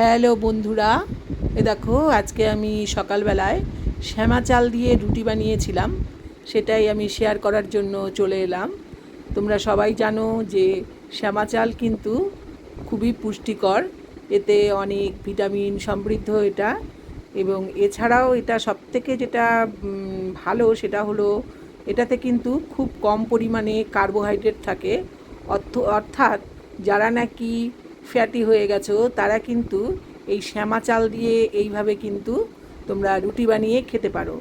Hello বন্ধুরা, এ দেখো আজকে আমি সকালবেলায় শ্যামা চাল দিয়ে রুটি বানিয়েছিলাম, সেটাই আমি শেয়ার করার জন্য চলে এলাম। তোমরা সবাই জানো যে শ্যামা চাল কিন্তু খুবই পুষ্টিকর, এতে অনেক ভিটামিন সমৃদ্ধ এটা, এবং এছাড়াও এটা সবথেকে যেটা ভালো সেটা হলো এটাতে কিন্তু খুব কম পরিমাণে কার্বোহাইড্রেট থাকে, অর্থ, অর্থাৎ যারা নাকি ফ্যাটি হয়ে গেছো, তারা কিন্তু এই শ্যামা চাল দিয়ে এইভাবে কিন্তু তোমরা রুটি বানিয়ে খেতে পারো।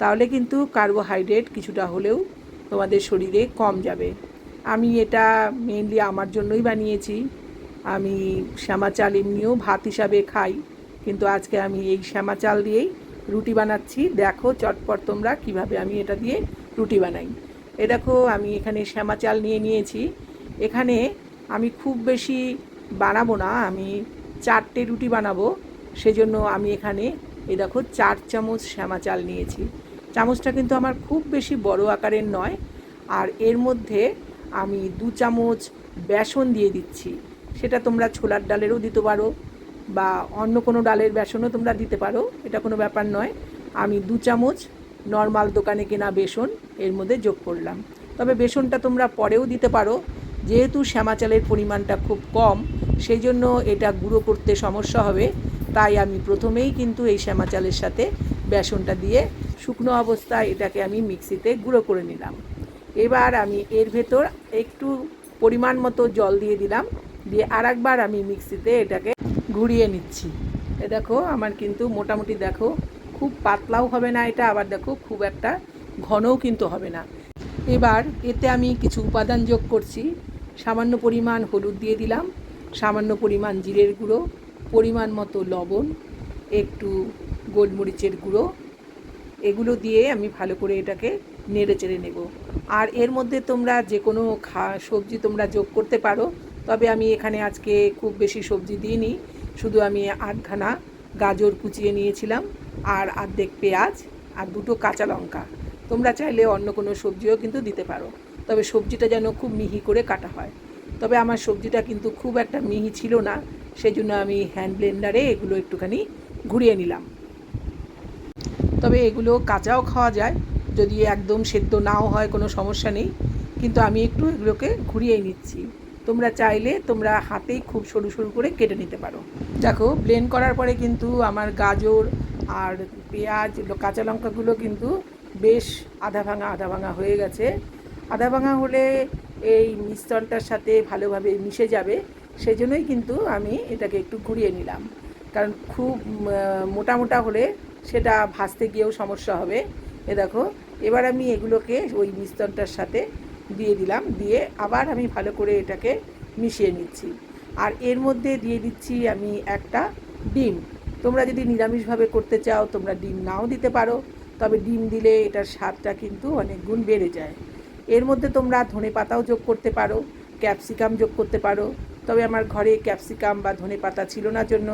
তাহলে কিন্তু কার্বোহাইড্রেট কিছুটা হলেও তোমাদের শরীরে কম যাবে। আমি এটা মেনলি আমার জন্যই বানিয়েছি। আমি শ্যামা চাল এমনিও ভাত হিসাবে খাই, কিন্তু আজকে আমি এই শ্যামা চাল দিয়েই রুটি বানাচ্ছি। দেখো চটপট তোমরা কীভাবে আমি এটা দিয়ে রুটি বানাই। এ দেখো আমি এখানে শ্যামা চাল নিয়ে নিয়েছি। এখানে আমি খুব বেশি বানাবো না, আমি চারটে রুটি বানাবো, সেজন্য আমি এখানে এ দেখো চার চামচ শ্যামা চাল নিয়েছি। চামচটা কিন্তু আমার খুব বেশি বড় আকারের নয়, আর এর মধ্যে আমি দু চামচ বেসন দিয়ে দিচ্ছি। সেটা তোমরা ছোলার ডালেরও দিতে পারো, বা অন্য কোনো ডালের বেসনও তোমরা দিতে পারো, এটা কোনো ব্যাপার নয়। আমি দু চামচ নর্মাল দোকানে কেনা বেসন এর মধ্যে যোগ করলাম। তবে বেসনটা তোমরা পরেও দিতে পারো যেহেতু শ্যামা চালের পরিমাণটা খুব কম সেই জন্য এটা গুঁড়ো করতে সমস্যা হবে। তাই আমি প্রথমেই কিন্তু এই শ্যামা চালের সাথে বেসনটা দিয়ে শুকনো অবস্থায় এটাকে আমি মিক্সিতে গুঁড়ো করে নিলাম। এবার আমি এর ভেতর একটু পরিমাণ মতো জল দিয়ে দিলাম, দিয়ে আরেকবার আমি মিক্সিতে এটাকে ঘুরিয়ে নিচ্ছি। এ দেখো, আমার কিন্তু মোটামুটি দেখো, খুব পাতলাও হবে না এটা, আবার দেখো, খুব একটা ঘনও কিন্তু হবে না। এবার এতে আমি কিছু উপাদান যোগ করছি। সামান্য পরিমাণ হলুদ দিয়ে দিলাম, সামান্য পরিমাণ জিরের গুঁড়ো, পরিমাণ মতো লবণ, একটু গোলমরিচের গুঁড়ো। এগুলো দিয়ে আমি ভালো করে এটাকে নেড়ে চেড়ে নেব। আর এর মধ্যে তোমরা যে কোনো খা, সবজি তোমরা যোগ করতে পারো, তবে আমি এখানে আজকে খুব বেশি সবজি দিইনি, শুধু আমি আটখানা গাজর কুচিয়ে নিয়েছিলাম আর আর্ধেক পেঁয়াজ আর দুটো কাঁচা লঙ্কা। তোমরা চাইলে অন্য কোনো সবজিও কিন্তু দিতে পারো। তবে সবজিটা যেন খুব মিহি করে কাটা হয়। তবে আমার সবজিটা কিন্তু খুব একটা মিহি ছিল না সেই জন্য আমি হ্যান্ড ব্লেন্ডারে এগুলো একটুখানি ঘুরিয়ে নিলাম। তবে এগুলো কাঁচাও খাওয়া যায়, যদি একদম সেদ্ধ নাও হয় কোনো সমস্যা নেই, কিন্তু আমি একটু এগুলোকে ঘুরিয়েই নিচ্ছি। তোমরা চাইলে তোমরা হাতেই খুব সরু সরু করে কেটে নিতে পারো। দেখো ব্লেন্ড করার পরে কিন্তু আমার গাজর আর পেঁয়াজ, কাঁচা লঙ্কাগুলো কিন্তু বেশ আধা ভাঙা আধা ভাঙা হয়ে গেছে। আধা ভাঙা হলে এই মিশ্রণটার সাথে ভালোভাবে মিশে যাবে। সেই জন্যই কিন্তু আমি এটাকে একটু ঘুরিয়ে নিলাম। কারণ খুব মোটা মোটা হলে সেটা ভাজতে গিয়েও সমস্যা হবে। এ দেখো, এবার আমি এগুলোকে ওই মিশ্রণটার সাথে দিয়ে দিলাম। দিয়ে আবার আমি ভালো করে এটাকে মিশিয়ে নিচ্ছি। আর এর মধ্যে দিয়ে দিচ্ছি আমি একটা ডিম। তোমরা যদি নিরামিষভাবে করতে চাও, তোমরা ডিম নাও দিতে পারো। তবে ডিম দিলে এটার স্বাদটা কিন্তু অনেক গুণ বেড়ে যায়। এর মধ্যে তোমরা ধনে পাতাও যোগ করতে পারো, ক্যাপসিকাম যোগ করতে পারো। তবে আমার ঘরে ক্যাপসিকাম বা ধনে পাতা ছিল না জন্য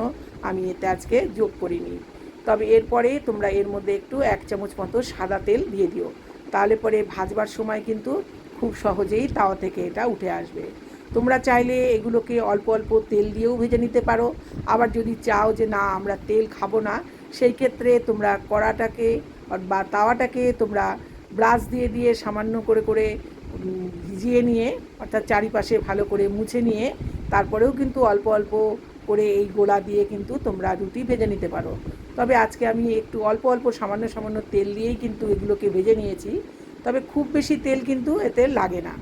আমি এতে আজকে যোগ করিনি। তবে এরপরে তোমরা এর মধ্যে একটু এক চামচ মতো সাদা তেল দিয়ে দিও। তাহলে পরে ভাজবার সময় কিন্তু খুব সহজেই তাওয়া থেকে এটা উঠে আসবে। তোমরা চাইলে এগুলোকে অল্প অল্প তেল দিয়েও ভেজে নিতে পারো। আবার যদি চাও যে না, আমরা তেল খাব না, সেই ক্ষেত্রে তোমরা কড়াটাকে বা তাওয়াটাকে তোমরা ব্রাশ দিয়ে দিয়ে সামান্য করে করে ভিজিয়ে নিয়ে, অর্থাৎ চারিপাশে ভালো করে মুছে নিয়ে, তারপরেও কিন্তু অল্প অল্প করে এই গোলা দিয়ে কিন্তু তোমরা রুটি ভেজে নিতে পারো। তবে আজকে আমি একটু অল্প অল্প সামান্য সামান্য তেল দিয়েই কিন্তু এগুলোকে ভেজে নিয়েছি। তবে খুব বেশি তেল কিন্তু এতে লাগে না।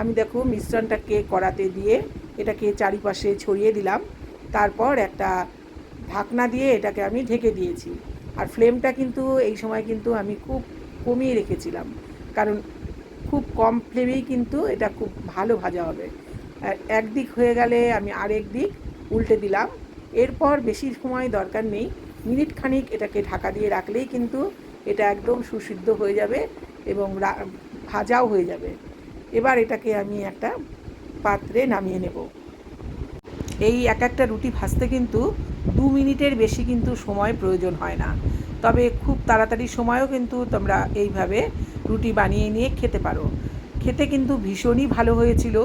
আমি দেখো মিশ্রণটাকে কড়াতে দিয়ে এটাকে চারিপাশে ছড়িয়ে দিলাম। তারপর একটা ঢাকনা দিয়ে এটাকে আমি ঢেকে দিয়েছি। আর ফ্লেমটা কিন্তু এই সময় কিন্তু আমি খুব কমিয়ে রেখেছিলাম। কারণ খুব কম ফ্লেমেই কিন্তু এটা খুব ভালো ভাজা হবে। আর একদিক হয়ে গেলে আমি আরেক দিক উল্টে দিলাম। এরপর বেশি সময় দরকার নেই। মিনিট খানিক এটাকে ঢাকা দিয়ে রাখলেই কিন্তু এটা একদম সুসিদ্ধ হয়ে যাবে এবং ভাজাও হয়ে যাবে। এবার এটাকে আমি একটা পাত্রে নামিয়ে নেব। এই এক একটা রুটি ভাজতে কিন্তু দু মিনিটের বেশি কিন্তু সময় প্রয়োজন হয় না। তবে খুব তাড়াতাড়ি সময়ও কিন্তু তোমরা এইভাবে রুটি বানিয়ে নিয়ে খেতে পারো। খেতে কিন্তু ভীষণই ভালো হয়েছিল।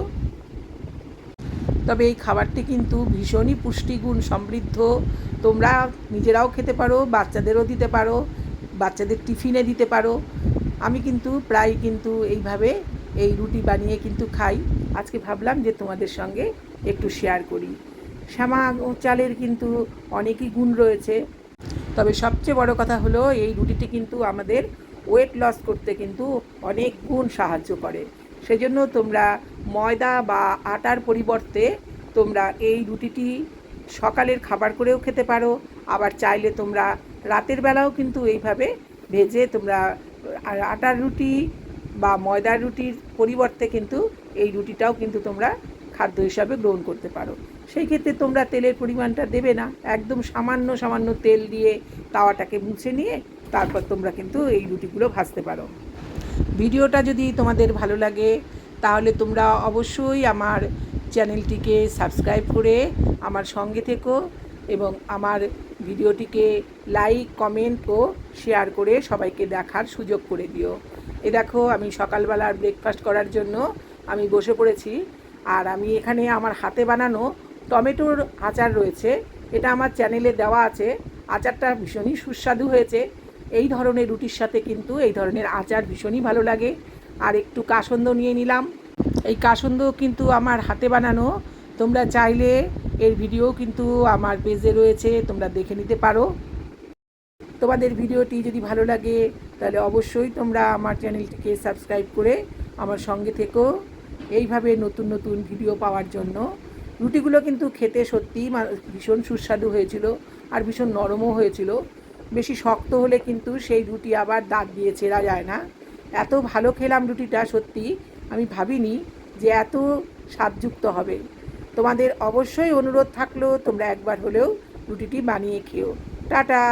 তবে এই খাবারটি কিন্তু ভীষণই পুষ্টিগুণ সমৃদ্ধ। তোমরা নিজেরাও খেতে পারো, বাচ্চাদেরও দিতে পারো, বাচ্চাদের টিফিনে দিতে পারো। আমি কিন্তু প্রায় কিন্তু এইভাবে এই রুটি বানিয়ে কিন্তু খাই। আজকে ভাবলাম যে তোমাদের সঙ্গে একটু শেয়ার করি। শ্যামা চালের কিন্তু অনেকই গুণ রয়েছে। তবে সবচেয়ে বড় কথা হলো, এই রুটিটি কিন্তু আমাদের ওয়েট লস করতে কিন্তু অনেক গুণ সাহায্য করে। সেজন্য তোমরা ময়দা বা আটার পরিবর্তে তোমরা এই রুটিটি সকালের খাবার করেও খেতে পারো। আবার চাইলে তোমরা রাতের বেলাও কিন্তু এইভাবে ভেজে তোমরা আটার রুটি বা ময়দার রুটির পরিবর্তে কিন্তু এই রুটিটাও কিন্তু তোমরা খাদ্য হিসাবে গ্রহণ করতে পারো। সেই ক্ষেত্রে তোমরা তেলের পরিমাণটা দেবে না। একদম সামান্য সামান্য তেল দিয়ে তাওয়াটাকে মুছে নিয়ে তারপর তোমরা কিন্তু এই রুটিগুলো ভাজতে পারো। ভিডিওটা যদি তোমাদের ভালো লাগে, তাহলে তোমরা অবশ্যই আমার চ্যানেলটিকে সাবস্ক্রাইব করে আমার সঙ্গে থেকো এবং আমার ভিডিওটিকে লাইক, কমেন্ট ও শেয়ার করে সবাইকে দেখার সুযোগ করে দিও। এ দেখো, আমি সকালবেলার ব্রেকফাস্ট করার জন্য আমি বসে পড়েছি। আর আমি এখানে আমার হাতে বানানো টমেটোর আচার রয়েছে। এটা আমার চ্যানেলে দেওয়া আছে। আচারটা ভীষণই সুস্বাদু হয়েছে। এই ধরনের রুটির সাথে কিন্তু এই ধরনের আচার ভীষণই ভালো লাগে। আর একটু কাসন্দ নিয়ে নিলাম। এই কাসন্দ কিন্তু আমার হাতে বানানো। তোমরা চাইলে এর ভিডিও কিন্তু আমার পেজে রয়েছে। তোমরা দেখে নিতে পারো। তোমাদের ভিডিওটি যদি ভালো লাগে, তাহলে অবশ্যই তোমরা আমার চ্যানেলটিকে সাবস্ক্রাইব করে আমার সঙ্গে থেকো। এইভাবে নতুন নতুন ভিডিও পাওয়ার জন্য। রুটিগুলো কিন্তু খেতে সত্যিই ভীষণ সুস্বাদু হয়েছিল আর ভীষণ নরমও হয়েছিল। বেশি শক্ত হলে কিন্তু সেই রুটি আবার দাঁত দিয়ে ছেঁড়া যায় না। এত ভালো খেলাম রুটিটা সত্যি, আমি ভাবিনি যে এত স্বাদযুক্ত হবে। তোমাদের অবশ্যই অনুরোধ থাকল তোমরা একবার হলেও রুটিটি বানিয়ে খেও। টাটা!